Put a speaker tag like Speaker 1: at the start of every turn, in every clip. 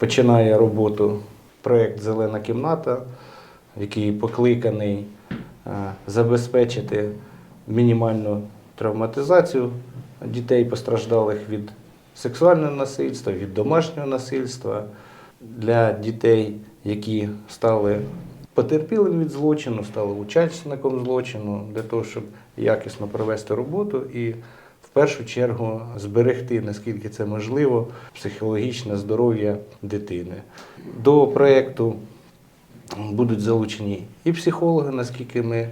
Speaker 1: починає роботу проєкт Зелена кімната, який покликаний е, забезпечити мінімальну травматизацію дітей, постраждалих від сексуального насильства, від домашнього насильства, для дітей, які стали потерпілим від злочину, стали учасником злочину, для того, щоб якісно провести роботу і в першу чергу зберегти, наскільки це можливо, психологічне здоров'я дитини. До проєкту будуть залучені і психологи, наскільки ми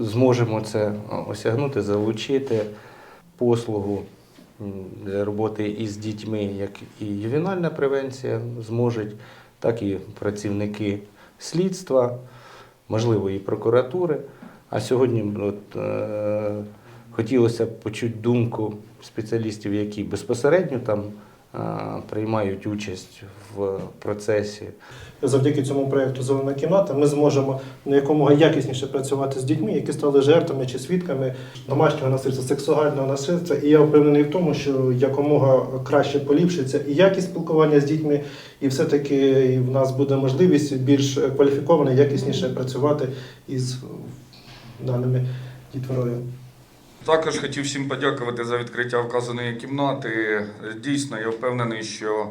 Speaker 1: зможемо це осягнути, залучити послугу роботи із дітьми, як і ювенальна превенція зможуть, так і працівники слідства, можливо, і прокуратури. А сьогодні от, е, хотілося б почути думку спеціалістів, які безпосередньо там приймають участь в процесі
Speaker 2: Завдяки цьому проєкту Зелена кімната ми зможемо на якомога якісніше працювати з дітьми, які стали жертвами чи свідками домашнього насильства, сексуального насильства. І я впевнений в тому, що якомога краще поліпшиться і якість спілкування з дітьми, і все-таки в нас буде можливість більш кваліфіковано, якісніше працювати із даними дітворою.
Speaker 3: Також хотів всім подякувати за відкриття вказаної кімнати. Дійсно, я впевнений, що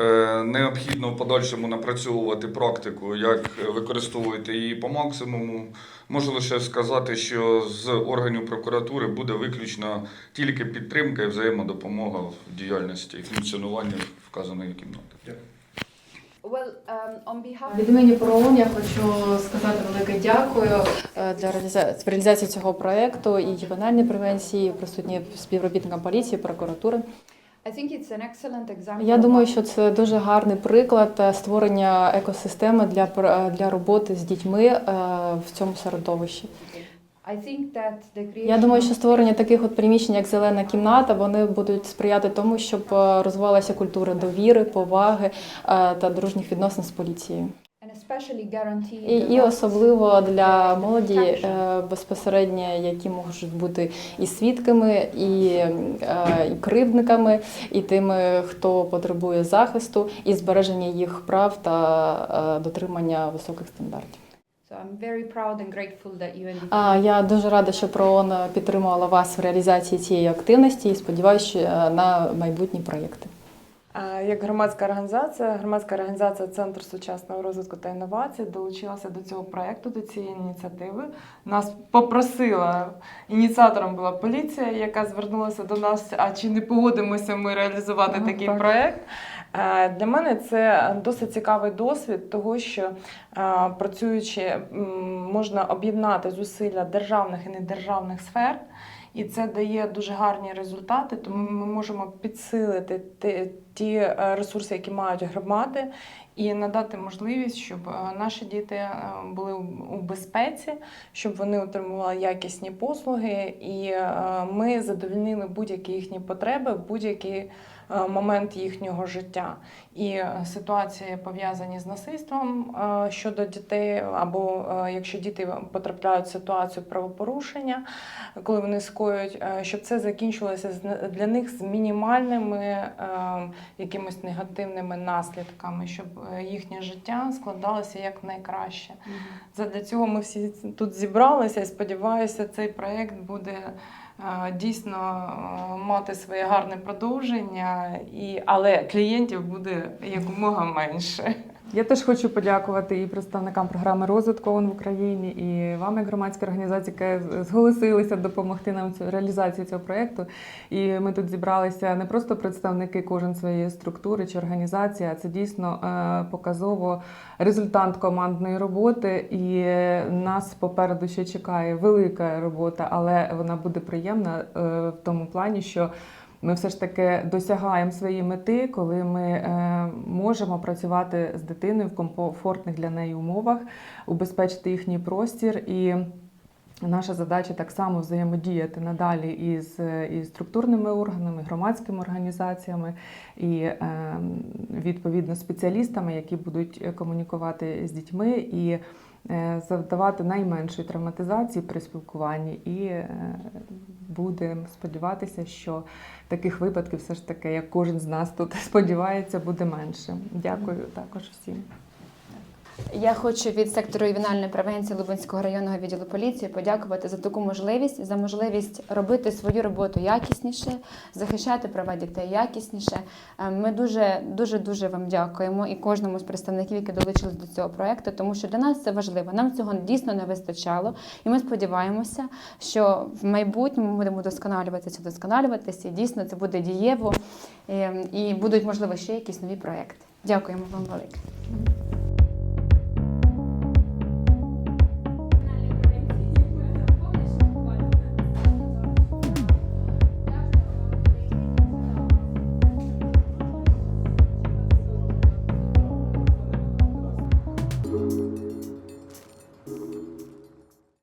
Speaker 3: е, необхідно в подальшому напрацьовувати практику, як використовувати її по максимуму. Можу лише сказати, що з органів прокуратури буде виключно тільки підтримка і взаємодопомога в діяльності і функціонуванні вказаної кімнати.
Speaker 4: Um,
Speaker 5: Від імені ПРООН я хочу сказати велике дякую е, для реаліза- реалізації цього проекту і ювенальної превенції, присутні співробітникам поліції, прокуратури. Я думаю, що це дуже гарний приклад е, створення екосистеми для е, для роботи з дітьми в цьому середовищі. Я думаю, що створення таких от приміщень, як зелена кімната, вони будуть сприяти тому, щоб розвивалася культура довіри, поваги та дружніх відносин з поліцією. І, і особливо для молоді е, безпосередньо, які можуть бути і свідками, і, е, і кривдниками, і тими, хто потребує захисту, і збереження їх прав та е, дотримання високих стандартів. А я дуже рада, що ПРООН підтримувала вас в реалізації цієї активності і сподіваюся на майбутні проєкти.
Speaker 6: Як громадська організація, громадська організація Центр сучасного розвитку та інновацій долучилася до цього проекту, до цієї ініціативи. Нас попросила ініціатором була поліція, яка звернулася до нас. А чи не погодимося ми реалізувати
Speaker 5: Ага,
Speaker 6: такий
Speaker 5: так.
Speaker 6: проект? Е, Для мене це досить цікавий досвід, того що працюючи, можна об'єднати зусилля державних і недержавних сфер. І це дає дуже гарні результати, тому ми можемо підсилити ті, е, ресурси, які мають громади, і надати можливість, щоб е, наші діти е, були у- безпеці, щоб вони отримували якісні послуги, і ми задовольнили будь-які їхні потреби, будь-який момент їхнього життя. І ситуації пов'язані з насильством щодо дітей, або якщо діти потрапляють в ситуацію правопорушення, коли вони скоюють, щоб це закінчилося для них з мінімальними якимись негативними наслідками, щоб е, їхнє життя складалося як найкраще. Задля цього ми всі тут зібралися і сподіваюся, цей проект буде. е, Дійсно е, мати своє гарне продовження, і, але клієнтів буде якомога менше.
Speaker 7: Я теж хочу подякувати і представникам програми розвитку ООН в Україні, і вам, як громадській організації, яка зголосилися допомогти нам цю- реалізації цього проєкту. І ми тут зібралися не просто представники кожен своєї структури чи організації, а це дійсно е, показово результат командної роботи. І нас попереду ще чекає велика робота, але вона буде приємна е, в тому плані, що. Ми все ж таки досягаємо своєї мети, коли ми е, можемо працювати з дитиною в комфортних для неї умовах, убезпечити їхній простір і Наша задача так само взаємодіяти надалі із, із структурними органами, громадськими організаціями і е, відповідно спеціалістами, які будуть е, комунікувати з дітьми і е, завдавати найменшої травматизації при спілкуванні. І е, будемо сподіватися, що таких випадків все ж таки, як кожен з нас тут сподівається, буде менше. Дякую також всім.
Speaker 8: Я хочу від сектору ювенальної превенції Лубенського районного відділу поліції подякувати за таку можливість, за можливість робити свою роботу якісніше, захищати права дітей якісніше. Е, Ми дуже дуже дуже вам дякуємо і кожному з представників, які долучились до цього проекту, тому що для нас це важливо. Нам цього дійсно не вистачало, і ми сподіваємося, що в майбутньому ми будемо вдосконалюватися, вдосконалюватися, і дійсно це буде дієво, е, і будуть можливо ще якісь нові проекти. Дякуємо вам велике.